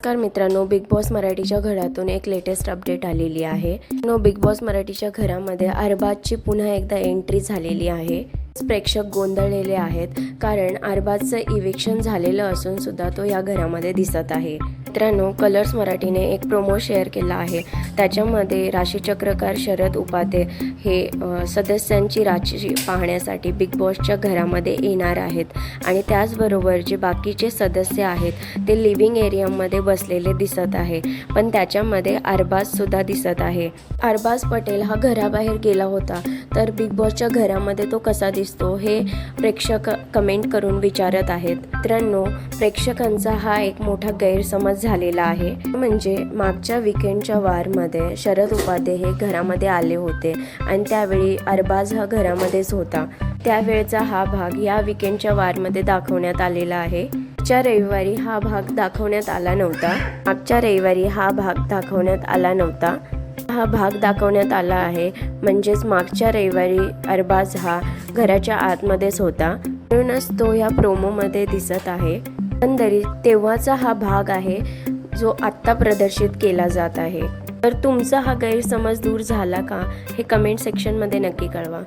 नमस्कार मित्रांनो big boss मराठीच्या घरातून एक लेटेस्ट अपडेट आलेली आहे. नो बिग बॉस मराठीच्या घरामध्ये अरबाजची पुन्हा एकदा एंट्री झालेली आहे. प्रेक्षक गोंधळलेले आहेत कारण अरबाजचं इव्हेक्शन झालेलं असून सुद्धा तो या घरामध्ये दिसत आहे. मित्रांनो कलर्स मराठीने एक प्रोमो शेअर केला आहे. त्याच्यामध्ये राशीचक्रकार शरद उपाते हे सदस्यांची राशी पाहण्यासाठी बिग बॉसच्या घरामध्ये येणार आहेत. आणि त्याचबरोबर जे बाकीचे सदस्य आहेत ते लिव्हिंग एरियामध्ये बसलेले दिसत आहे. पण त्याच्यामध्ये अरबाजसुद्धा दिसत आहे. अरबाज पटेल हा घराबाहेर गेला होता. तर बिग बॉसच्या घरामध्ये तो कसा दिसतो हे प्रेक्षक कमेंट करून विचारत आहेत. मित्रांनो प्रेक्षकांचा हा एक मोठा गैरसमज झालेला आहे. म्हणजे मागच्या विकेंडच्या वारमध्ये शरद उपाध्ये हे घरामध्ये आले होते आणि त्यावेळी अरबाज हा घरामध्येच होता. त्यावेळचा हा भाग या विकेंडच्या वारमध्ये दाखवण्यात आलेला आहे. मागच्या रविवारी हा भाग दाखवण्यात आला नव्हता. मागच्या रविवारी हा भाग दाखवण्यात आला नव्हता. हा भाग दाखवण्यात आला आहे. म्हणजेच मागच्या रविवारी अरबाज हा घराच्या आतमध्येच होता. म्हणूनच तो या प्रोमोमध्ये दिसत आहे. एकंदरीत तेव्हाचा हा भाग आहे जो आत्ता प्रदर्शित केला जात आहे. तर तुमचा हा गैरसमज दूर झाला का हे कमेंट सेक्शनमध्ये नक्की कळवा.